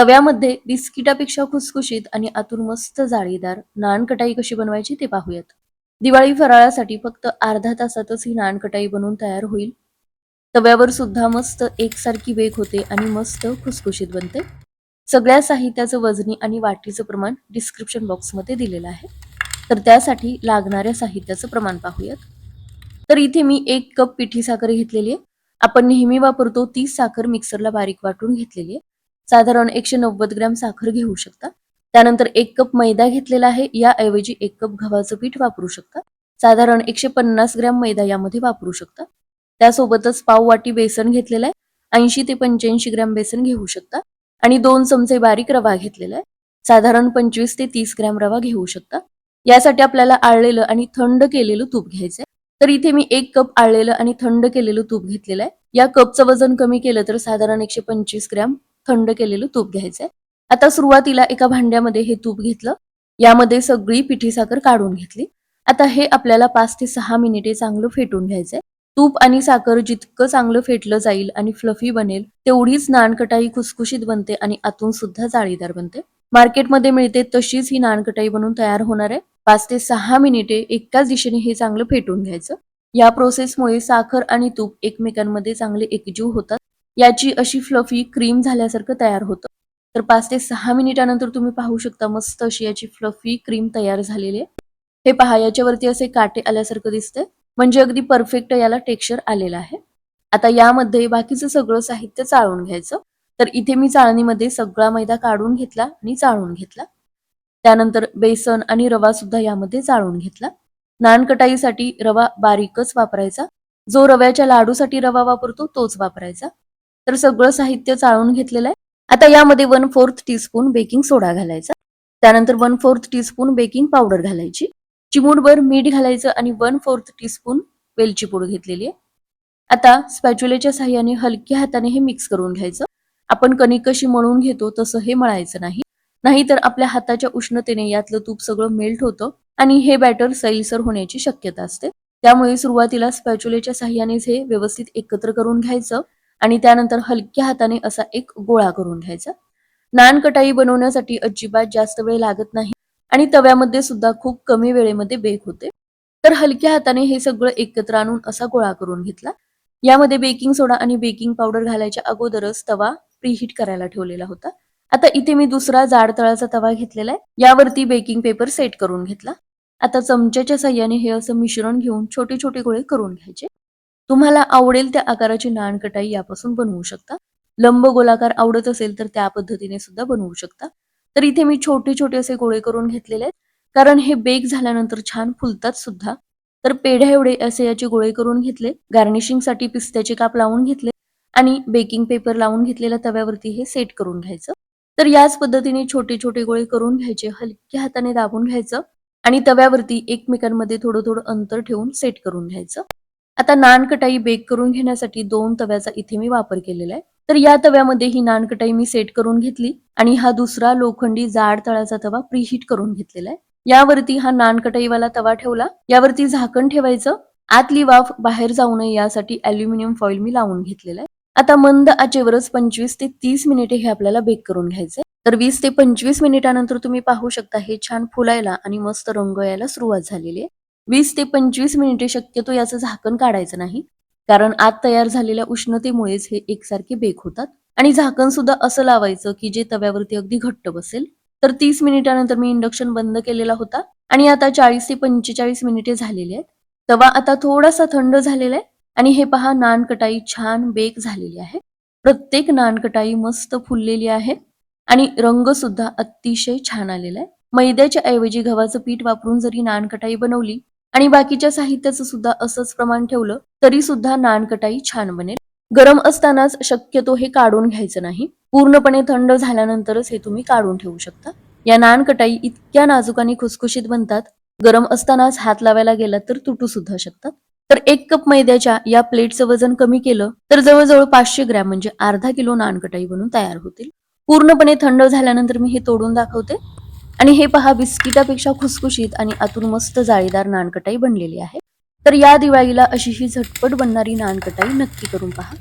तव्यामध्ये बिस्किटापेक्षा खुसखुशीत आणि आतून मस्त जाळीदार नानकटाई कशी बनवायची ते पाहूयात. दिवाळी फराळासाठी फक्त अर्धा तासातच ही नानकटाई बनवून तयार होईल. तव्यावर सुद्धा मस्त एकसारखी बेक होते आणि मस्त खुसखुशीत बनते. सगळ्या साहित्याचं वजनी आणि वाटीचं प्रमाण डिस्क्रिप्शन बॉक्समध्ये दिलेलं आहे. तर त्यासाठी लागणाऱ्या साहित्याचं प्रमाण पाहूयात. तर इथे मी एक कप पिठी साखर घेतलेली आहे. आपण नेहमी वापरतो ती साखर मिक्सरला बारीक वाटून घेतलेली आहे. साधारण एकशे नव्वद ग्रॅम साखर घेऊ शकता. त्यानंतर एक कप मैदा घेतलेला आहे याऐवजी एक कप गव्हाचं पीठ वापरू शकता. साधारण एकशे पन्नास ग्रॅम मैदा यामध्ये वापरू शकता. त्यासोबतच पाव वाटी बेसन घेतलेलं आहे ऐंशी ते पंच्याऐंशी ग्रॅम बेसन घेऊ शकता. आणि दोन चमचे बारीक रवा घेतलेला आहे साधारण पंचवीस ते तीस ग्रॅम रवा घेऊ शकता. यासाठी आपल्याला आळलेलं आणि थंड केलेलं तूप घ्यायचंय. तर इथे मी एक कप आळलेलं आणि थंड केलेलं तूप घेतलेलं आहे. या कपचं वजन कमी केलं तर साधारण एकशे पंचवीस ग्रॅम थंड केलेलं तूप घ्यायचंय. आता सुरुवातीला एका भांड्यामध्ये हे तूप घेतलं. यामध्ये सगळी पिठी साखर काढून घेतली. आता हे आपल्याला पाच ते सहा मिनिटे चांगलं फेटून घ्यायचंय. तूप आणि साखर जितकं चांगलं फेटलं जाईल आणि फ्लफी बनेल तेवढीच नानकटाई खुसखुशीत बनते आणि आतून सुद्धा जाळीदार बनते. मार्केटमध्ये मिळते तशीच ही नानकटाई बनवून तयार होणार आहे. पाच ते सहा मिनिटे एकाच दिशेने हे चांगलं फेटून घ्यायचं. या प्रोसेसमुळे साखर आणि तूप एकमेकांमध्ये चांगले एकजीव होतात. याची अशी फ्लफी क्रीम झाल्यासारखं तयार होतं. तर पाच ते सहा मिनिटानंतर तुम्ही पाहू शकता मस्त अशी याची फ्लफी क्रीम तयार झालेली आहे. हे पहा याच्यावरती असे काटे आल्यासारखं दिसतंय. म्हणजे अगदी परफेक्ट याला टेक्स्चर आलेलं आहे. आता यामध्ये बाकीचं सगळं साहित्य चाळून घ्यायचं. तर इथे मी चाळणीमध्ये सगळा मैदा काढून घेतला आणि चाळून घेतला. त्यानंतर बेसन आणि रवा सुद्धा यामध्ये चाळून घेतला. नानकटाईसाठी रवा बारीकच वापरायचा. जो रव्याच्या लाडूसाठी रवा वापरतो तोच वापरायचा. तर सगळं साहित्य चाळून घेतलेलं आहे. आता यामध्ये one fourth teaspoon baking soda घालायचा. त्यानंतर one fourth teaspoon baking powder घालायची. चिमूटभर मीठ घालायचं आणि वन फोर्थ टीस्पून वेलची पूड घेतलेली आहे. आता स्पॅच्युलेच्या साह्याने हलक्या हाताने हे मिक्स करून घ्यायचं. आपण कणिक कशी मळून घेतो तसं हे मळायचं नाही. नाहीतर आपल्या हाताच्या उष्णतेने यातलं तूप सगळं मेल्ट होतं आणि हे बॅटर सैलसर होण्याची शक्यता असते. त्यामुळे सुरुवातीला स्पॅच्युलेच्या साह्यानेच हे व्यवस्थित एकत्र करून घ्यायचं. आणि त्यानंतर हलक्या हाताने असा एक गोळा करून घ्यायचा. नान कटाई बनवण्यासाठी अजिबात जास्त वेळ लागत नाही आणि तव्यामध्ये सुद्धा खूप कमी वेळेमध्ये बेक होते. तर हलक्या हाताने हे सगळं एकत्र आणून असा गोळा करून घेतला. यामध्ये बेकिंग सोडा आणि बेकिंग पावडर घालायच्या अगोदरच तवा प्रीहीट करायला ठेवलेला होता. आता इथे मी दुसरा जाड तळाचा तवा घेतलेला आहे. यावरती बेकिंग पेपर सेट करून घेतला. आता चमच्याच्या साह्याने हे असं मिश्रण घेऊन छोटे छोटे गोळे करून घ्यायचे. तुम्हाला आवडेल त्या आकाराची नानकटाई यापासून बनवू शकता. लंब गोलाकार आवडत असेल तर त्या पद्धतीने सुद्धा बनवू शकता. तर इथे मी छोटे छोटे असे गोळे करून घेतलेले आहेत. कारण हे बेक झाल्यानंतर छान फुलतात सुद्धा. तर पेढ्या एवढे असे याचे गोळे करून घेतले. गार्निशिंगसाठी पिस्त्याचे काप लावून घेतले. आणि बेकिंग पेपर लावून घेतलेल्या तव्यावरती हे सेट करून घ्यायचं. तर याच पद्धतीने छोटे छोटे गोळे करून घ्यायचे. हलक्या हाताने दाबून घ्यायचं. आणि तव्यावरती एकमेकांमध्ये थोडं थोडं अंतर ठेवून सेट करून घ्यायचं. आता नानकटाई बेक करून घेण्यासाठी दोन तव्याचा इथे मी वापर केलेला आहे. तर या तव्यामध्ये ही नानकटाई मी सेट करून घेतली आणि हा दुसरा लोखंडी जाड तळाचा तवा प्रीहीट करून घेतलेला आहे. यावरती हा नानकटाईवाला तवा ठेवला. यावरती झाकण ठेवायचं. आतली वाफ बाहेर जाऊ नये यासाठी अल्युमिनियम फॉईल मी लावून घेतलेला आहे. आता मंद आचेवरच पंचवीस ते तीस मिनिटे हे आपल्याला बेक करून घ्यायचंय. तर वीस ते पंचवीस मिनिटानंतर तुम्ही पाहू शकता हे छान फुलायला आणि मस्त रंग यायला सुरुवात झालेली आहे. वीस ते पंचवीस मिनिटे शक्यतो याचं झाकण काढायचं नाही. कारण आत तयार झालेल्या उष्णतेमुळेच हे एकसारखे बेक होतात. आणि झाकण सुद्धा असं लावायचं की जे तव्यावरती अगदी घट्ट बसेल. तर तीस मिनिटानंतर मी इंडक्शन बंद केलेला होता. आणि आता चाळीस ते पंचेचाळीस मिनिटे झालेली आहेत. तवा आता थोडासा थंड झालेला आहे. आणि हे पहा नानकटाई छान बेक झालेली आहे. प्रत्येक नानकटाई मस्त फुललेली आहे. आणि रंग सुद्धा अतिशय छान आलेला आहे. मैद्याच्या ऐवजी गव्हाचं पीठ वापरून जरी नानकटाई बनवली आणि बाकीच्या साहित्याचं सुद्धा असंच प्रमाण ठेवलं तरी सुद्धा नानकटाई छान बनेल. गरम असतानाच शक्यतो हे काढून घ्यायचं नाही. पूर्णपणे थंड झाल्यानंतरच हे तुम्ही काढून ठेवू शकता. या नानकटाई इतक्या नाजूक आणि खुसखुशीत बनतात गरम असतानाच हात लावायला गेला तर तुटू सुद्धा शकतात. तर एक कप मैद्याच्या या प्लेटचं वजन कमी केलं तर जवळजवळ पाचशे ग्रॅम म्हणजे अर्धा किलो नानकटाई बनून तयार होतील. पूर्णपणे थंड झाल्यानंतर मी हे तोडून दाखवते. आणि हे पहा बिस्किटापेक्षा खुसखुशीत आणि आतून मस्त जाळीदार नानकटाई बनलेली आहे. तर या दिवाळीला अशी ही झटपट बनणारी नानकटाई नक्की करून पहा.